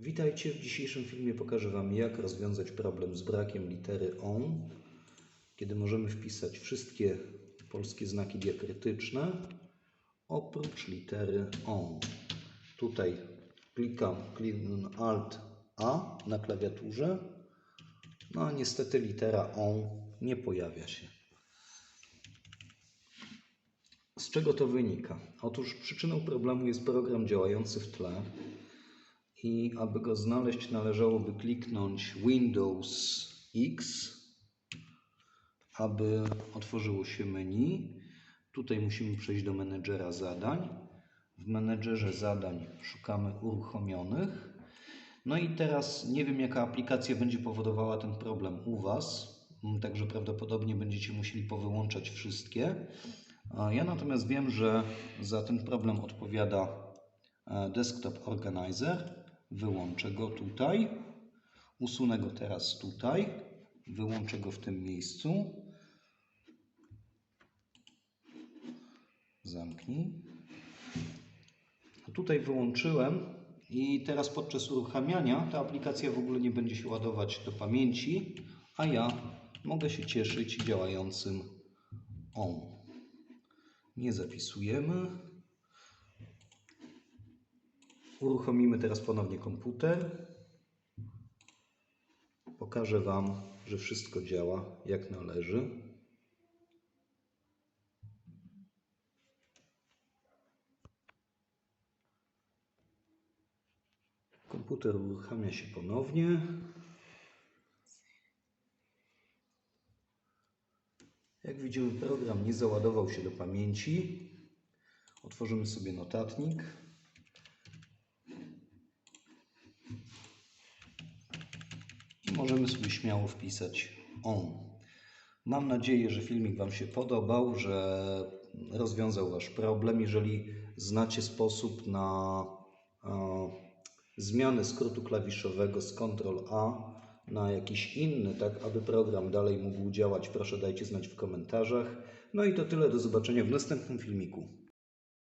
Witajcie. W dzisiejszym filmie pokażę Wam, jak rozwiązać problem z brakiem litery ON, kiedy możemy wpisać wszystkie polskie znaki diakrytyczne oprócz litery ON. Tutaj klikam, Alt A na klawiaturze, no a niestety litera ON nie pojawia się. Z czego to wynika? Otóż przyczyną problemu jest program działający w tle i aby go znaleźć należałoby kliknąć Windows X, aby otworzyło się menu. Tutaj musimy przejść do menedżera zadań. W menedżerze zadań szukamy uruchomionych. No i teraz nie wiem jaka aplikacja będzie powodowała ten problem u Was, także prawdopodobnie będziecie musieli powyłączać wszystkie. Ja natomiast wiem, że za ten problem odpowiada e, Desktop Organizer. Wyłączę go tutaj. Usunę go teraz tutaj. Wyłączę go w tym miejscu. Zamknij. Tutaj wyłączyłem i teraz podczas uruchamiania ta aplikacja w ogóle nie będzie się ładować do pamięci, a ja mogę się cieszyć działającym ON. Nie zapisujemy. Uruchomimy teraz ponownie komputer. Pokażę Wam, że wszystko działa jak należy. Komputer uruchamia się ponownie. Jak widzimy, program nie załadował się do pamięci. Otworzymy sobie notatnik. Możemy sobie śmiało wpisać on. Mam nadzieję, że filmik Wam się podobał, że rozwiązał Wasz problem. Jeżeli znacie sposób na e, zmianę skrótu klawiszowego z Ctrl A na jakiś inny, tak aby program dalej mógł działać, proszę dajcie znać w komentarzach. No i to tyle, do zobaczenia w następnym filmiku.